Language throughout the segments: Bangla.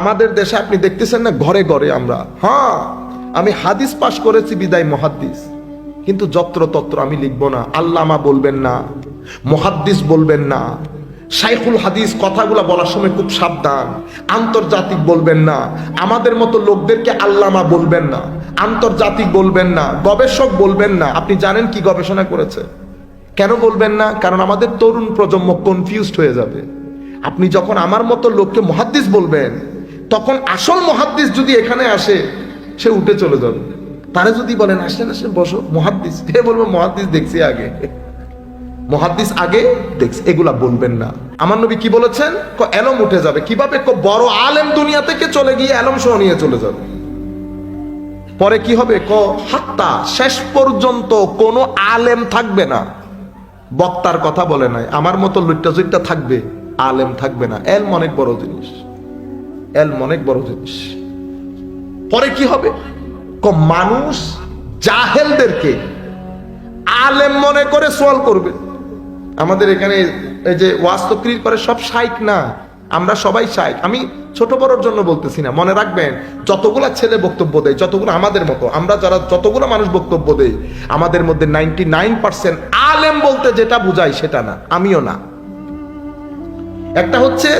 আমাদের দেশে আপনি দেখতেছেন না, ঘরে ঘরে আমরা। হ্যাঁ আমি হাদিস পাশ করেছি, বিদায় মহাদ্দিস কিন্তু যত্র তত্র আমি লিখব না, আল্লামা বলবেন না মহাদ্দিস বলবেন না, শাইখুল হাদিস কথাগুলো বলার সময় খুব সাবধান, আন্তর্জাতিক বলবেন না, আমাদের মতো লোকদেরকে আল্লামা বলবেন না, আন্তর্জাতিক বলবেন না, গবেষক বলবেন না। আপনি জানেন কি গবেষণা করেছে? কেন বলবেন না? কারণ আমাদের তরুণ প্রজন্ম কনফিউজড হয়ে যাবে। আপনি যখন আমার মতো লোককে মহাদ্দিস বলবেন তখন আসল মহাদ্দিস যদি এখানে আসে, সে উঠে চলে যাবে। তারা যদি বলেন, আসেন আসেন, বসো, মহাদ্দিস। এ বলব, মহাদ্দিস দেখছি আগে। মহাদ্দিস আগে দেখছি, এগুলা বলবেন না। আমার নবী কি বলেছেন? ক, এলম উঠে যাবে। কীভাবে? বড় আলেম দুনিয়া থেকে চলে গিয়ে এলম সহ নিয়ে চলে যাবে। পরে কি হবে? ক, হাত্তা, শেষ পর্যন্ত কোনো আলেম থাকবে না। বক্তার কথা বলে নাই। আমার মতো লুটটা জুটটা থাকবে, আলেম থাকবে না। এলম অনেক বড় জিনিস। এল অনেক বড় জিনিস। পরে কি হবে? মানুষ জাহেলদেরকে আলেম মনে করে সোয়াল করবে। আমাদের এখানে এই যে ওয়াস্তক্রির করে সব শাইক না, আমরা সবাই শাইক আমি ছোট বড়র জন্য বলতেছি না, মনে রাখবেন, যতগুলা ছেলে বক্তব্য দেয়, যতগুলো আমাদের মতো, আমরা যারা যতগুলো মানুষ বক্তব্য দেই, আমাদের মধ্যে নাইনটি নাইন পার্সেন্ট আলেম বলতে যেটা বুঝাই সেটা না, আমিও না। একটা হচ্ছে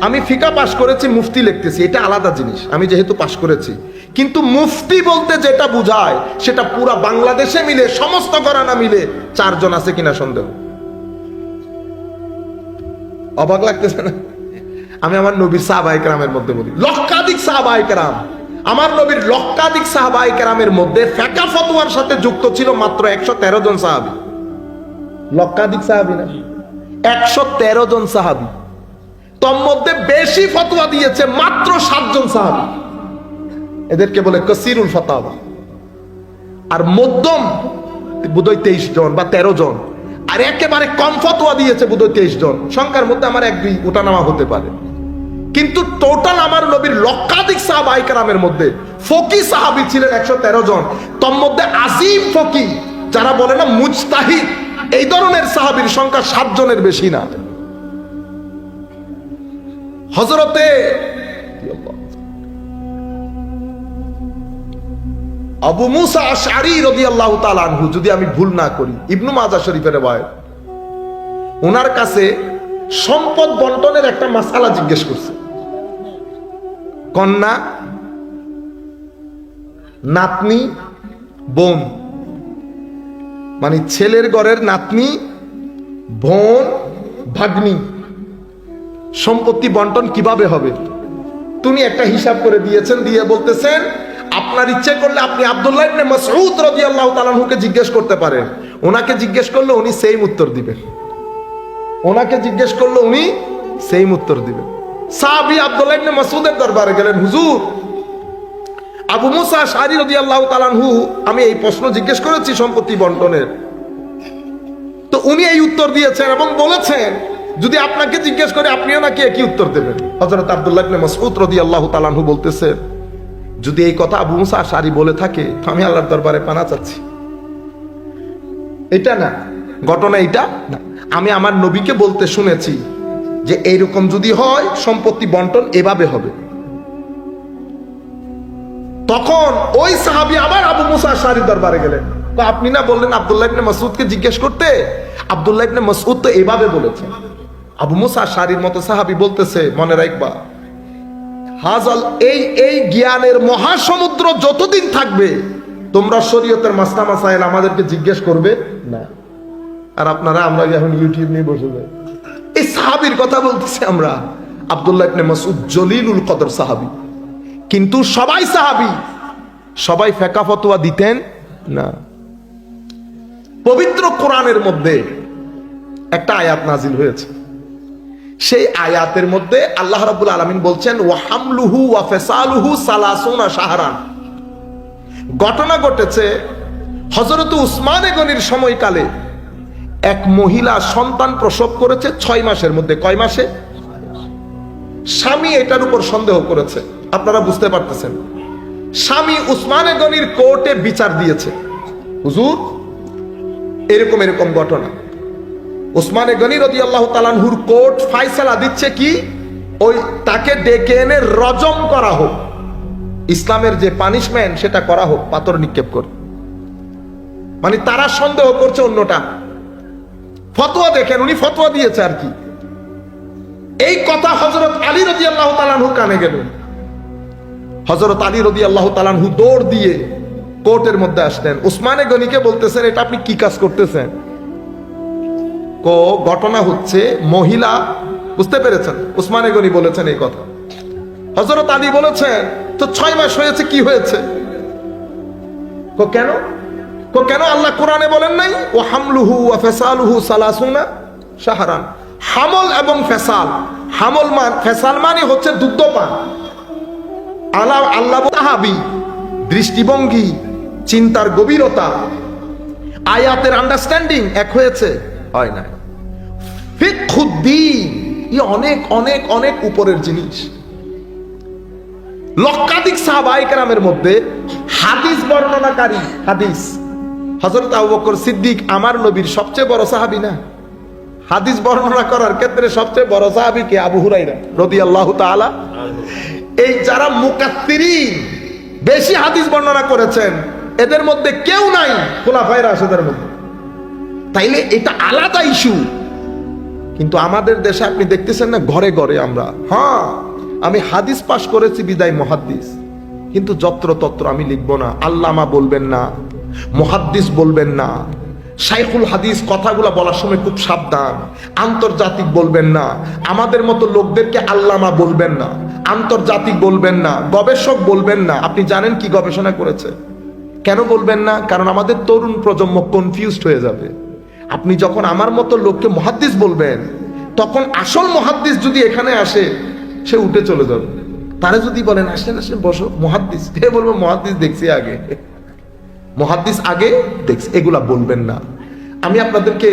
আমি ফিকা পাশ করেছি, মুফতি লিখতেছি, এটা আলাদা জিনিস, আমি যেহেতু পাশ করেছি। কিন্তু মুফতি বলতে যেটা বুঝায়, সেটা পুরা বাংলাদেশে মিলে, সমস্ত ঘরানা মিলে, চারজন আছে কিনা সন্দেহ? অবাক লাগতেছে না? আমি আমার নবীর সাহাবাহিক রামের মধ্যে বলি, লক্ষাধিক সাহাবাহিক রাম আমার নবীর লক্ষাধিক সাহাবাহিক রামের মধ্যে ফেকা ফতোয়ার সাথে যুক্ত ছিল মাত্র একশো তেরো জন সাহাবি। লক্ষাধিক সাহাবি না? একশো তেরো জন সাহাবি। তোর মধ্যে বেশি ফতোয়া দিয়েছে মাত্র সাতজন সাহাবি। এদেরকে বলে কসিরুল ফতাওয়া। আর মধ্যম বোধহয় তেইশ জন বা তেরো জন। আর একেবারে কম ফতোয়া দিয়েছে বোধহয় তেইশ জন। সংখ্যার মধ্যে আমার এক দুই ওঠানামা হতে পারে। কিন্তু টোটাল আমার নবীর লক্ষাধিক সাহাবাহিকারামের মধ্যে ফকি সাহাবি ছিলেন একশো তেরো জন। তোর মধ্যে আজিম ফকি, যারা বলে না মুজতাহিদ, এই ধরনের সাহাবির সংখ্যা সাতজনের বেশি না। হজরতে আবু মুসা আশআরি রাদিয়াল্লাহু তাআলা আনহু, যদি আমি ভুল না করি, ইবনু মাজা শরীফের রওয়ায়াত ওনার কাছে সম্পদ বন্টনের একটা মাসালা জিজ্ঞেস করছে। কন্যা, নাতনি, বোন মানে ছেলের ঘরের নাতনি, বোন, ভাগ্নি সম্পত্তি বন্টন কীভাবে হবে? তুমি একটা হিসাব করে দিয়েছেন, দিয়ে বলতেছেন, আপনার ইচ্ছে করলে আপনি আব্দুল্লাহ ইবনে মাসউদ রাদিয়াল্লাহু তাআলাকে জিজ্ঞেস করতে পারেন। ওনাকে জিজ্ঞেস করলে উনি সেম উত্তর দিবেন। ওনাকে জিজ্ঞেস করলে উনি সেম উত্তর দিবেন। সাহাবী আব্দুল্লাহ ইবনে মাসউদের দরবারে গেলেন, হুজুর, আবু মুসা শারি রাদিয়াল্লাহু তাআলাহু আমি এই প্রশ্ন জিজ্ঞেস করেছি সম্পত্তি বন্টনের। তো উনি এই উত্তর দিয়েছেন এবং বলেছেন যদি আপনাকে জিজ্ঞেস করে, আপনিও নাকি একই উত্তর দেবেন? হযরত আব্দুল্লাহ ইবনে মাসউদ রাদিয়াল্লাহু তাআলাহু বলতেছেন যদি এই কথা আবু মুসা আশারি বলে থাকে, আমি আল্লাহর দরবারে পানা চাচ্ছি। এটা না, ঘটনা এটা না। আমি আমার নবীকে বলতে শুনেছি যে, এইরকম যদি হয়, সম্পত্তি বন্টন এভাবে হবে। তখন ওই সাহাবি আবার আবু মুসা আশারির দরবারে গেলেন। আপনি না বললেন আব্দুল্লাহ ইবনে জিজ্ঞেস করতে? আব্দুল্লাহ ইবনে তো এভাবে বলেছে। আবু মুসা শারির মতো সাহাবি বলতেছে, মনে রাখবা, হাজাল, এই এই জ্ঞানের মহাসমুদ্র যতদিন থাকবে, তোমরা শরীয়তের মাস্তা মাসাইল আমাদেরকে জিজ্ঞেস করবে না। আর আপনারা, আমরা এখন ইউটিউব নিয়ে বসে যাই? এই সাহাবির কথা বলতেছি আমরা। আব্দুল্লাহ ইবনে মাসউদ জলিলুল কদর সাহাবি। কিন্তু সবাই সাহাবি। সবাই ফেকা ফতোয়া দিতেন না। পবিত্র কোরআনের মধ্যে একটা আয়াত নাজিল হয়েছে। সেই আয়াতের মধ্যে আল্লাহ রাব্বুল আলামিন বলছেন, ওয়াহামলুহু ওয়া ফিসালুহু সালাসুনা শাহরান। ঘটনা ঘটেছে হযরত উসমানে গনির সময়কালে। এক মহিলা সন্তান প্রসব করেছে ছয় মাসের মধ্যে। কয় মাসে? স্বামী এটার উপর সন্দেহ করেছে। আপনারা বুঝতে পারতেছেন। স্বামী উসমানে গনির কোর্টে বিচার দিয়েছে। হুজুর, এরকম এরকম ঘটনা। ওসমানে গনি রদি আল্লাহ তালানহুর কোর্ট ফাইসালা দিচ্ছে কি? ওই তাকে ডেকে এনে রজম করা হোক। ইসলামের যে পানিশমেন্ট, সেটা করা হোক, পাথর নিক্ষেপ করে। মানে তারা সন্দেহ করছে অন্যটা। ফতোয়া দেখেন, উনি ফতোয়া দিয়েছে আর কি। এই কথা হজরত আলী রদি আল্লাহ তালানহু কানে গেলেন হজরত আলী রদি আল্লাহ তালানহু দৌড় দিয়ে কোর্টের মধ্যে আসলেন। উসমানে গনিকে বলতেছেন, এটা আপনি কি কাজ করতেছেন? ঘটনা হচ্ছে, মহিলা, বুঝতে পেরেছেন? উসমানে গনি বলেছেন এই কথা। হজরত আলী বলেছেন, তো ছয় মাস হয়েছে, কি হয়েছে? কো কেন? কো কেন আল্লাহ কোরআনে বলেন নাই? ও হামলুহু ও ফেসালুহু সালাসুনা সাহারান হামল এবং ফেসাল। হামল মান, ফেসাল মানে হচ্ছে দুগ্ধপান। আলা, আল্লাহ তাহাবি, দৃষ্টিভঙ্গি, চিন্তার গভীরতা, আয়াতের আন্ডারস্ট্যান্ডিং এক হয়েছে। হয় না ফিকহুদ্দিন ই অনেক অনেক অনেক উপরের জিনিস। লক্ষাধিক সাহাবাহিকেরামের মধ্যে হাদিস বর্ণনাকারী, হাদিস। হজরত আবু সিদ্দিক আমার নবীর সবচেয়ে বড় সাহাবি না? হাদিস বর্ণনা করার ক্ষেত্রে সবচেয়ে বড় সাহাবি কে? আবু হুরাইরা রদি আল্লাহ তাআলা। এই যারা মুকাত্তিরিন, বেশি হাদিস বর্ণনা করেছেন, এদের মধ্যে কেউ নাই, খোলাফায় রাশেদের মধ্যে। তাইলে এটা আলাদা ইস্যু। কিন্তু আমাদের দেশে আপনি দেখতেছেন না, ঘরে ঘরে আমরা। হ্যাঁ আমি হাদিস পাশ করেছি, বিদায় মহাদ্দিস কিন্তু যত্র তত্র আমি লিখব না, আল্লামা বলবেন না মহাদ্দিস বলবেন না। শাইখুল হাদিস কথাগুলো বলার সময় খুব সাবধান, আন্তর্জাতিক বলবেন না। আমাদের মতো লোকদেরকে আল্লামা বলবেন না, আন্তর্জাতিক বলবেন না, গবেষক বলবেন না। আপনি জানেন কি গবেষণা করেছে? কেন বলবেন না? কারণ আমাদের তরুণ প্রজন্ম কনফিউজড হয়ে যাবে। আপনি যখন আমার মতো লোককে মহাদ্দিস বলবেন, তখন আসল মহাদ্দিস যদি এখানে আসে, সে উঠে চলে যাবে। তারা যদি বলেন, আসেন আসেন, বসো, মহাদ্দিস। কে বলব, মহাদ্দিস দেখছি আগে। মহাদ্দিস আগে দেখছি, এগুলা বলবেন না। আমি আপনাদেরকে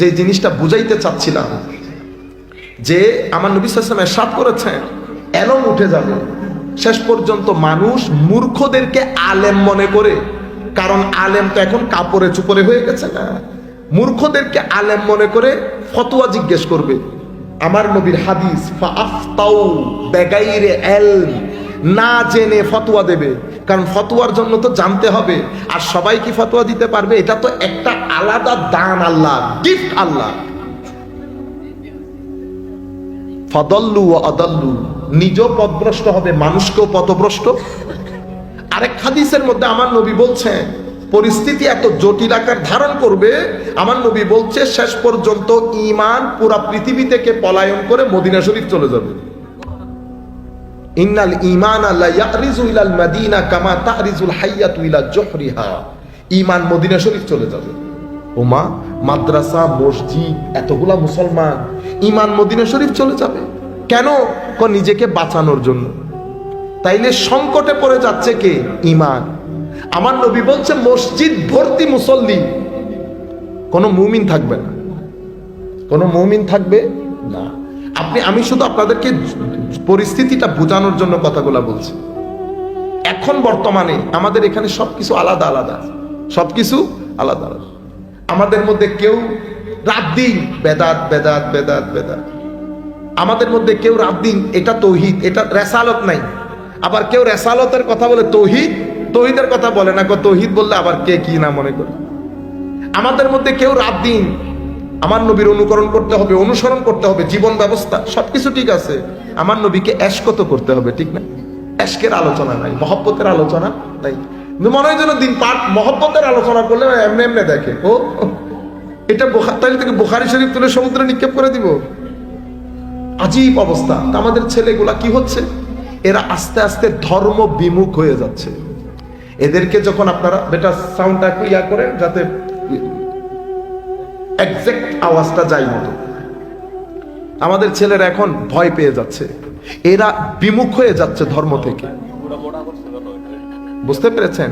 যে জিনিসটা বুঝাইতে চাচ্ছিলাম, যে আমার নবী সাল্লাম এরশাদ করেছেন, এলম উঠে যাবে। শেষ পর্যন্ত মানুষ মূর্খদেরকে আলেম মনে করে, কারণ আলেম তো এখন কাপড়ে চুপড়ে হয়ে গেছে না। মূর্খদেরকে আলেম মনে করে ফতোয়া জিজ্ঞেস করবে, আমার নবীর হাদিস না জেনে ফতোয়া দেবে। কারণ ফতোয়ার জন্য তো জানতে হবে, আর সবাই কি ফতোয়া দিতে পারবে? এটা তো একটা আলাদা দান আল্লাহ গিফট আল্লাহ। ফদল্লু ও অদল্লু নিজ পদভ্রষ্ট হবে, মানুষকেও পথভ্রষ্ট আরেক হাদিসের মধ্যে আমার নবী বলছেন পরিস্থিতি এত জটিল আকার ধারণ করবে, আমার নবী বলছে, শেষ পর্যন্ত ইমান পুরা পৃথিবী থেকে পলায়ন করে মদিনা শরীফ চলে যাবে। ইন্নাল ইমান মাদিনা কামা তারিজুল হাইয়াতু জহরিহা। ইমান মদিনা শরীফ চলে যাবে। ওমা, মাদ্রাসা, মসজিদ, এতগুলা মুসলমান ইমান মদিনা শরীফ চলে যাবে। কেন? নিজেকে বাঁচানোর জন্য। তাইলে সংকটে পড়ে যাচ্ছে কে? ইমান আমার নবী বলছে মসজিদ ভর্তি মুসল্লি। কোনো মুমিন থাকবে না। কোনো মুমিন থাকবে না। আপনি, আমি শুধু আপনাদেরকে পরিস্থিতিটা বোঝানোর জন্য কথাগুলো বলছি। এখন বর্তমানে আমাদের এখানে সবকিছু আলাদা আলাদা। সবকিছু আলাদা আলাদা। আমাদের মধ্যে কেউ রাত দিন বেদাত বেদাত বেদাত বেদাত। আমাদের মধ্যে কেউ রাত দিন, এটা তৌহিদ, এটা রেসালত নাই। আবার কেউ রেসালতের কথা বলে তৌহিদ তৌহিদের কথা বলে না তৌহিদ বললে আবার কে কি না মনে করে? আমাদের মধ্যে কেউ রাত দিন আমার নবীর অনুকরণ করতে হবে, অনুসরণ করতে হবে, জীবন ব্যবস্থা, সবকিছু ঠিক আছে। আমার নবীকে এশকত করতে হবে, ঠিক না? এশকের আলোচনা নাই, মহব্বতের আলোচনা নাই। মনে হয় যেন দিন পাঠ মহব্বতের আলোচনা করলে এমনি এমনি দেখে। ও, এটা তাহলে থেকে বোখারি শরীফ তুলে সমুদ্রে নিক্ষেপ করে দিব? আজীব অবস্থা। আমাদের ছেলেগুলা কি হচ্ছে? এরা আস্তে আস্তে ধর্ম বিমুখ হয়ে যাচ্ছে। এদেরকে যখন আপনারা বেটা সাউন্ডটা একটু ইয়া করেন, যাতে একজ্যাক্ট আওয়াজটা যাই মতো। আমাদের ছেলের এখন ভয় পেয়ে যাচ্ছে। এরা বিমুখ হয়ে যাচ্ছে ধর্ম থেকে। বুঝতে পেরেছেন?